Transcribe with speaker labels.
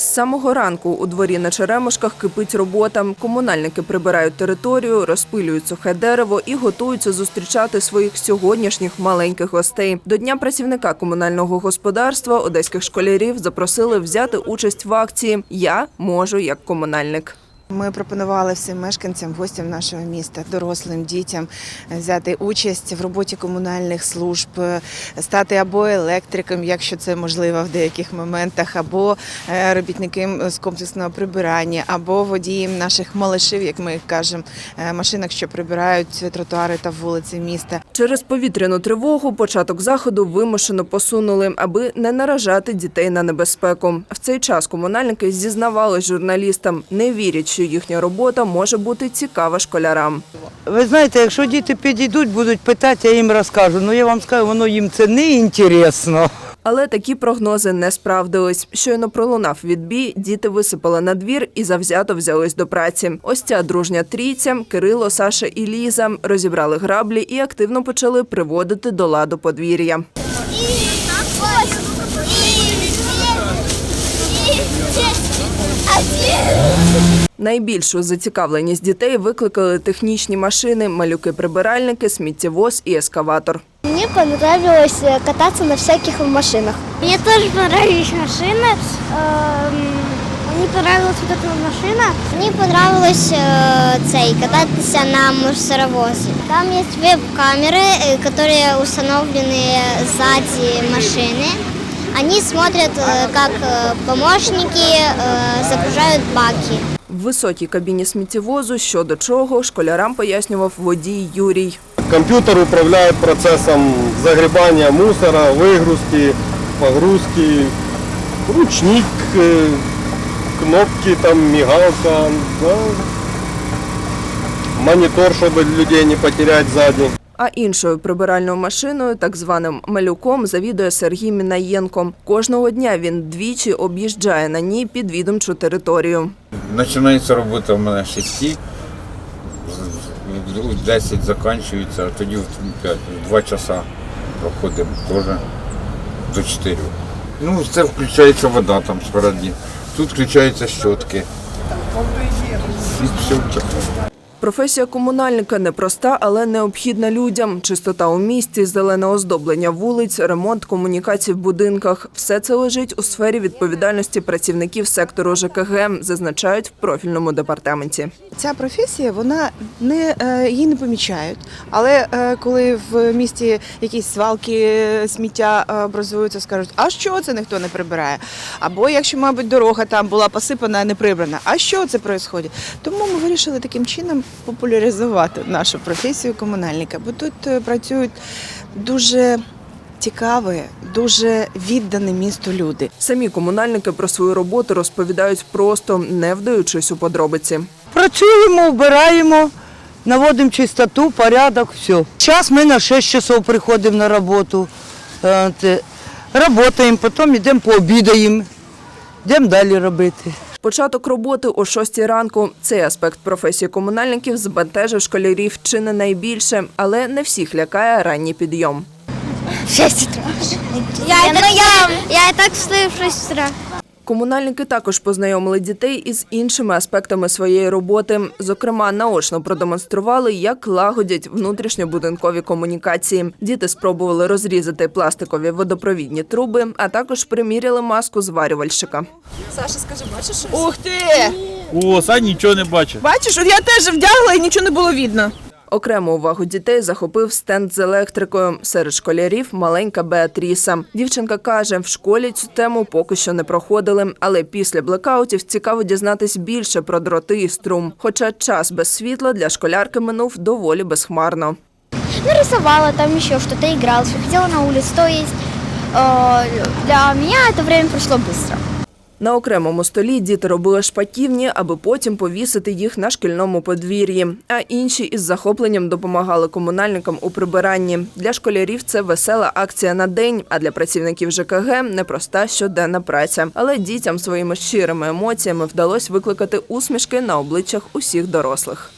Speaker 1: З самого ранку у дворі на Черемошках кипить робота. Комунальники прибирають територію, розпилюють сухе дерево і готуються зустрічати своїх сьогоднішніх маленьких гостей. До дня працівника комунального господарства одеських школярів запросили взяти участь в акції Я можу як комунальник.
Speaker 2: Ми пропонували всім мешканцям, гостям нашого міста, дорослим дітям е, взяти участь в роботі комунальних служб, е, стати або електриком, якщо це можливо в деяких моментах, або е, робітником з комплексного прибирання, або водієм наших малишів, як ми кажемо, машинок, що прибирають тротуари та вулиці міста.
Speaker 1: Через повітряну тривогу початок заходу вимушено посунули, аби не наражати дітей на небезпеку. В цей час комунальники зізнавались журналістам, не вірять, що їхня робота може бути цікава школярам.
Speaker 3: Ви знаєте, якщо діти підійдуть, будуть питати, я їм розкажу. Ну я вам скажу, воно їм це не інтересно.
Speaker 1: Але такі прогнози не справдились. Щойно пролунав відбій, діти висипали на двір і завзято взялись до праці. Ось ця дружня трійця Кирило, Саша і Ліза розібрали граблі і активно почали приводити до ладу подвір'я. Найбільшу зацікавленість дітей викликали технічні машини, малюки-прибиральники, сміттєвоз і ескаватор.
Speaker 4: Мне понравилось э, кататься на всяких машинах. Мне тоже понравились машины. Эм, Мне понравилась вот эта машина. Мне понравилось э, цей, кататься на мусоровозе. Там есть веб-камеры, э, которые установлены сзади машины. Они смотрят, э, как э, помощники э, загружают баки.
Speaker 1: В високій кабіні сміттєвозу що до чого школярам пояснював водій Юрій.
Speaker 5: Компьютер управляет процессом загребания мусора, выгрузки, погрузки, ручник, э, кнопки, там, мигалка, да. монитор, чтобы людей не потерять сзади.
Speaker 1: А іншою прибиральною машиною, так званим малюком, завідує Сергій Мінаєнко. Кожного дня він двічі об'їжджає на ній підвідомчу територію.
Speaker 6: Починається робота в мене 6, у 10 закінчується, а тоді в 5, в 2 часа проходимо теж до 4. Ну, це включається вода там спереді. Тут включаються щотки. І все.
Speaker 1: Професія комунальника непроста, але необхідна людям. Чистота у місті, зелене оздоблення вулиць, ремонт комунікацій в будинках – все це лежить у сфері відповідальності працівників сектору ЖКГ, зазначають в профільному департаменті.
Speaker 2: Ця професія, вона не е, її не помічають. Але е, коли в місті якісь свалки е, сміття образуються, скажуть, а що це ніхто не прибирає? Або якщо, мабуть, дорога там була посипана, не прибрана, а що це відбувається? Тому ми вирішили таким чином популяризувати нашу професію комунальника, бо тут е, працюють дуже цікаві, дуже віддані місту люди.
Speaker 1: Самі комунальники про свою роботу розповідають просто, не вдаючись у подробиці.
Speaker 3: Працюємо, вбираємо, наводимо чистоту, порядок, все. Зараз ми на 6 часов приходимо на роботу. Е, те, Работаємо, потім йдемо пообідаємо, йдемо далі робити.
Speaker 1: Початок роботи о 6 ранку. Цей аспект професії комунальників збентежив школярів чи не найбільше, але не всіх лякає ранній підйом.
Speaker 4: Шесть утра. Я, ну, я, я і так встаю в 6 утра.
Speaker 1: Комунальники також познайомили дітей із іншими аспектами своєї роботи. Зокрема, наочно продемонстрували, як лагодять внутрішньобудинкові комунікації. Діти спробували розрізати пластикові водопровідні труби, а також приміряли маску зварювальщика.
Speaker 7: Ух ти!
Speaker 8: О, Сань нічого не бачить.
Speaker 7: Бачиш, от я теж вдягла і нічого не було видно.
Speaker 1: Окрему увагу дітей захопив стенд з електрикою. Серед школярів маленька Беатріса. Дівчинка каже, в школі цю тему поки що не проходили, але після блекаутів цікаво дізнатись більше про дроти і струм. Хоча час без світла для школярки минув доволі безхмарно.
Speaker 4: Ну, рисовала там еще что-то, игралась, выходила на улицу. То есть э, для меня это время прошло быстро.
Speaker 1: На окремому столі діти робили шпаківні, аби потім повісити їх на шкільному подвір'ї. А інші із захопленням допомагали комунальникам у прибиранні. Для школярів це весела акція на день, а для працівників ЖКГ непроста щоденна праця. Але дітям своїми щирими емоціями вдалося викликати усмішки на обличчях усіх дорослих.